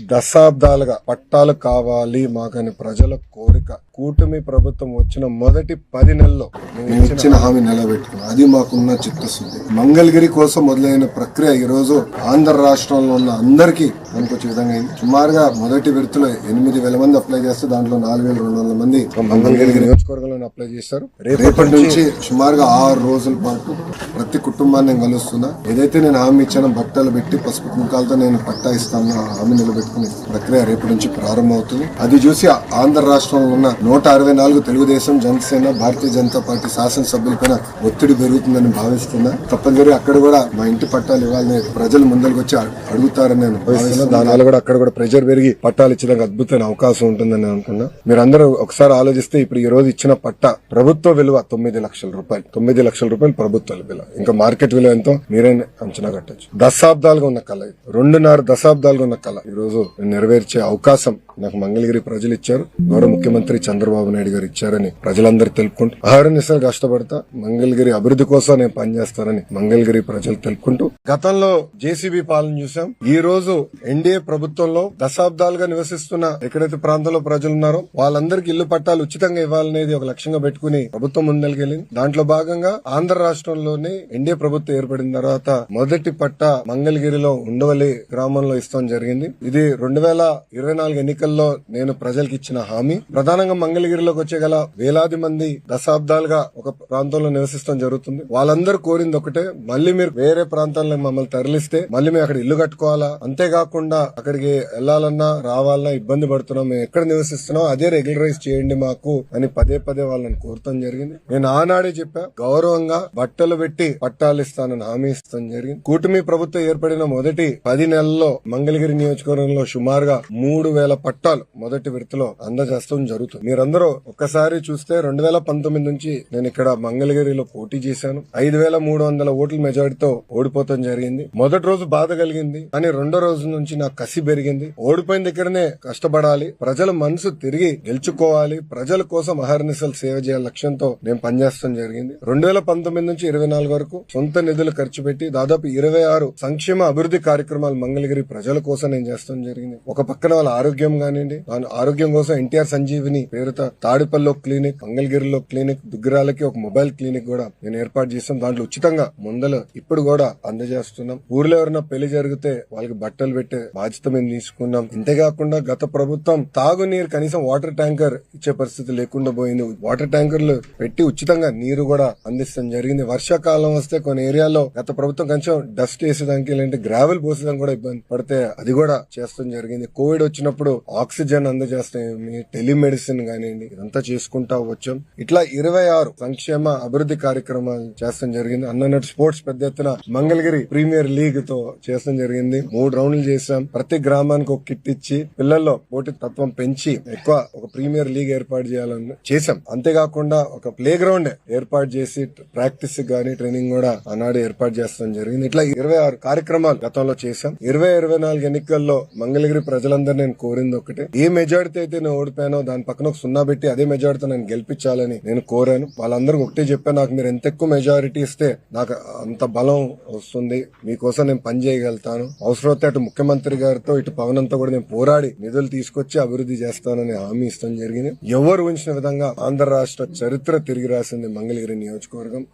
దశాబ్దాలుగా పట్టాలు కావాలి మాకని ప్రజల కోరిక. కూటమి ప్రభుత్వం వచ్చిన మొదటి పది నెలల్లో మేము ఇచ్చిన హామీ నిలబెట్టుకున్నాం. అది మాకున్న చిత్తశుద్ధి. మంగళగిరి కోసం మొదలైన ప్రక్రియ ఈ రోజు ఆంధ్ర రాష్ట్రంలో ఉన్న అందరికీ మనకొచ్చే విధంగా అయింది. సుమారుగా మొదటి విడతలో ఎనిమిది వేల మంది అప్లై చేస్తే దాంట్లో నాలుగు వేల రెండు వందల మంది మంగళగిరి నియోజకవర్గంలో అప్లై చేశారు. రేపటి నుంచి సుమారుగా ఆరు రోజుల పాటు ప్రతి కుటుంబాన్ని నేను కలుస్తున్నా. ఏదైతే నేను హామీ ఇచ్చానో బట్టలు పెట్టి పసుపు కుంకాలతో నేను పట్టా ఇస్తాను హామీ నిలబెట్టుకుని ప్రక్రియ రేపటి నుంచి ప్రారంభమవుతుంది. అది చూసి ఆంధ్ర రాష్ట్రంలో ఉన్న నూట అరవై నాలుగు తెలుగుదేశం జనసేన భారతీయ జనతా పార్టీ శాసనసభ్యులపైన ఒత్తిడి పెరుగుతుందని భావిస్తున్నా. తప్పనిసరి అక్కడ కూడా మా ఇంటి పట్టాలు ఇవ్వాలని ప్రజలు ముందరికి వచ్చి అడు- అడుగుతారని నేను దానివల్ల కూడా అక్కడ కూడా ప్రెజర్ పెరిగి పట్టాలు ఇచ్చడానికి అద్భుతమైన అవకాశం ఉంటుందని అనుకున్నా. మీరందరూ ఒకసారి ఆలోచిస్తే ఇప్పుడు ఈ రోజు ఇచ్చిన పట్ట ప్రభుత్వ విలువ తొమ్మిది లక్షల రూపాయలు. తొమ్మిది లక్షల రూపాయలు ప్రభుత్వ విలువ. ఇంకా మార్కెట్ విలువ ఎంతో? మీరే అంచనా కట్టచ్చు. దశాబ్దాలుగా ఉన్న కళ ఇది. రెండున్నర దశాబ్దాలుగా ఉన్న కళ. ఈ రోజు నెరవేర్చే అవకాశం నాకు మంగళగిరి ప్రజలు ఇచ్చారు. గౌరవ ముఖ్యమంత్రి చంద్రబాబు నాయుడు గారు ఇచ్చారని ప్రజలందరూ తెలుపుకుంటూ అహర్నిశలు కష్టపడతా మంగళగిరి అభివృద్ధి కోసం నేను పనిచేస్తానని మంగళగిరి ప్రజలు తెలుపుకుంటూ. గతంలో జేసీబీ పాలన చూసాం ఈ రోజు ఎన్డీఏ ప్రభుత్వంలో దశాబ్దాలుగా నివసిస్తున్న ఎక్కడైతే ప్రాంతంలో ప్రజలు ఉన్నారో వాళ్ళందరికీ ఇల్లు పట్టాలు ఉచితంగా ఇవ్వాలనేది ఒక లక్ష్యంగా పెట్టుకుని ప్రభుత్వం ముందరికెళ్ళింది దాంట్లో భాగంగా ఆంధ్ర రాష్ట్రంలోనే ఎన్డీఏ ప్రభుత్వం ఏర్పడిన తర్వాత మొదటి పట్ట మంగళగిరిలో ఉండవల్లి గ్రామంలో ఇస్తాం జరిగింది. ఇది రెండు వేల ఇరవై నాలుగు ఎన్నికల్లో నేను ప్రజలకు ఇచ్చిన హామీ. ప్రధానంగా మంగళగిరిలోకి వచ్చే గల వేలాది మంది దశాబ్దాలుగా ఒక ప్రాంతంలో నివసిస్తాం జరుగుతుంది. వాళ్ళందరూ కోరింది ఒకటే మళ్ళీ మీరు వేరే ప్రాంతాల్లో మమ్మల్ని తరలిస్తే మళ్ళీ మేము అక్కడ ఇల్లు కట్టుకోవాలా? అంతేకాకుండా అక్కడికి వెళ్ళాలన్నా రావాలన్నా ఇబ్బంది పడుతున్నాం. మేము ఎక్కడ నివసిస్తున్నాం అదే రెగ్యులరైజ్ చేయండి మాకు అని పదే పదే వాళ్ళని కోరటం జరిగింది. నేను ఆనాడే చెప్పా గౌరవంగా బట్టలు పెట్టి పట్టాలు ఇస్తానని హామీ ఇస్తాం జరిగింది. కూటమి ప్రభుత్వం ఏర్పడిన మొదటి పది నెలల్లో మంగళగిరి నియోజకవర్గంలో సుమారుగా మూడు వేల పట్టాలు మొదటి విడతలో అందజేస్తాం జరుగుతుంది. మీరందరూ ఒక్కసారి చూస్తే రెండు వేల పంతొమ్మిది నుంచి నేను ఇక్కడ మంగళగిరిలో పోటీ చేశాను. ఐదు వేల మూడు వందల ఓట్ల మెజారిటీతో ఓడిపోతాం జరిగింది. మొదటి రోజు బాధ కలిగింది. కానీ రెండో రోజు నుంచి నాకు కసి పెరిగింది. ఓడిపోయిన దగ్గరనే కష్టపడాలి. ప్రజల మనసు తిరిగి గెలుచుకోవాలి. ప్రజల కోసం అహర్నిశలు సేవ చేయాలి లక్ష్యంతో నేను పనిచేస్తాం జరిగింది. రెండు వేల పంతొమ్మిది నుంచి ఇరవై నాలుగు వరకు సొంత నిధులు ఖర్చు పెట్టి దాదాపు ఇరవై ఆరు సంక్షేమ అభివృద్ధి కార్యక్రమాలు మంగళగిరి ప్రజల కోసం నేను చేస్తాం జరిగింది. ఒక పక్కన వాళ్ళ ఆరోగ్యం కానివ్వండి దాని ఆరోగ్యం కోసం ఎన్టీఆర్ సంజీవిని పేరుతో తాడిపల్లిలో క్లినిక్ మంగళగిరిలో క్లినిక్ దుగ్గిరాలకి ఒక మొబైల్ క్లినిక్ కూడా నేను ఏర్పాటు చేస్తాం దాంట్లో ఉచితంగా ముందలు ఇప్పుడు కూడా అందజేస్తున్నాం. ఊర్లో ఎవరైనా పెళ్ళి జరిగితే వాళ్ళకి బట్టలు పెట్టే బాధ్యత మేము తీసుకున్నాం. ఇంతేకాకుండా గత ప్రభుత్వం తాగునీరు కనీసం వాటర్ ట్యాంకర్ ఇచ్చే పరిస్థితి లేకుండా పోయింది. వాటర్ ట్యాంకర్లు పెట్టి ఉచితంగా నీరు కూడా అందిస్తాం జరిగింది. వర్షాకాలం వస్తే కొన్ని ఏరియాల్లో గత ప్రభుత్వం కొంచెం డస్ట్ వేసేదానికి లేదంటే గ్రావెల్ పోసేదానికి కూడా ఇబ్బంది పడితే అది కూడా చేస్తాం జరిగింది. కోవిడ్ వచ్చినప్పుడు ఆక్సిజన్ అందజేస్తాయి టెలిమెడిసిన్ కానివ్వండి ఇదంతా చేసుకుంటా వచ్చాం. ఇట్లా ఇరవై ఆరు సంక్షేమ అభివృద్ధి కార్యక్రమాలు చేస్తాం జరిగింది. అన్నట్టు స్పోర్ట్స్ పెద్ద ఎత్తున మంగళగిరి ప్రీమియర్ లీగ్తో చేస్తాం జరిగింది. మూడు రౌండ్లు చేసాం ప్రతి గ్రామానికి ఒక కిట్ ఇచ్చి పిల్లల్లో పోటీ తత్వం పెంచి ఎక్కువ ఒక ప్రీమియర్ లీగ్ ఏర్పాటు చేయాలని చేశాం. అంతేకాకుండా ఒక ప్లే గ్రౌండ్ ఏర్పాటు చేసి ప్రాక్టీస్ గానీ ట్రైనింగ్ కూడా ఆనాడు ఏర్పాటు చేస్తాం జరిగింది. ఇట్లా ఇరవై ఆరు కార్యక్రమాలు గతంలో చేశాం. ఇరవై ఇరవై నాలుగు ఎన్నికల్లో మంగళగిరి ప్రజలందరూ నేను కోరింది ఒకటి. ఏ మెజార్టీ అయితే నేను ఓడిపోయానో దాని పక్కన ఒక సున్నా పెట్టి అదే మెజార్టీతో నేను గెలిపించాలని నేను కోరాను. వాళ్ళందరికీ ఒకటే చెప్పాను. నాకు మీరు ఎంత ఎక్కువ మెజారిటీ ఇస్తే నాకు అంత బలం వస్తుంది. మీకోసం నేను పని చేయగలుగుతాను. అవసరమైతే అటు ముఖ్యమంత్రి గారితో ఇటు పవన్ అంతా కూడా నేను పోరాడి నిధులు తీసుకొచ్చి అభివృద్ధి చేస్తానని హామీ ఇస్తాం జరిగింది. ఎవరు ఉంచిన విధంగా ఆంధ్ర రాష్ట్ర చరిత్ర తిరిగి రాసింది మంగళగిరి నియోజకవర్గం.